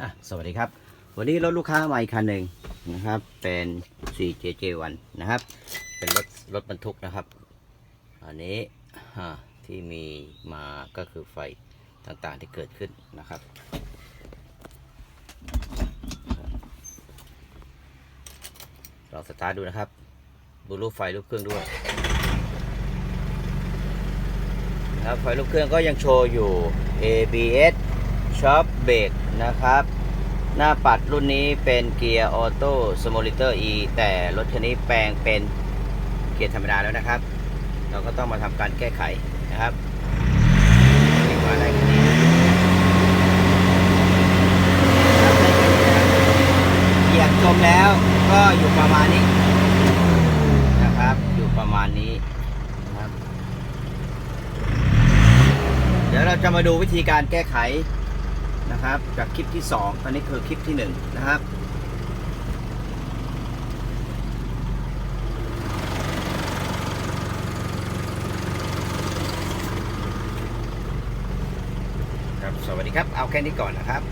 อะสวัสดีครับ วันนี้รถลูกค้ามาอีกคันหนึ่งนะครับ เป็น 4JJ1 นะครับ เป็นรถรถบรรทุกนะครับ อันนี้ที่มีมาก็คือไฟต่างๆที่เกิดขึ้นนะครับ ลองสตาร์ทดูนะครับ ดูรูปไฟรูปเครื่องด้วยนะครับไฟรูปเครื่องก็ยังโชว์อยู่ ABS Shop Brake นะครับ หน้าปัดรุ่นนี้เป็นเกียร์ออโต้สโมลิเตอร์ E แต่รถคันนี้แปลงเป็นเกียร์ธรรมดาแล้วนะครับ เราก็ต้องมาทำการแก้ไขนะครับเรียกว่าได้คันนี้ครับได้คันนี้นะครับเหยียบจมแล้วก็อยู่ประมาณนี้นะครับ อยู่ประมาณนี้นะครับเดี๋ยวเราจะมาดูวิธีการแก้ไข นะครับ จากคลิปที่ 2 ตอนนี้คือคลิปที่ 1 นะครับครับ สวัสดีครับ เอาแค่นี้ก่อนนะครับ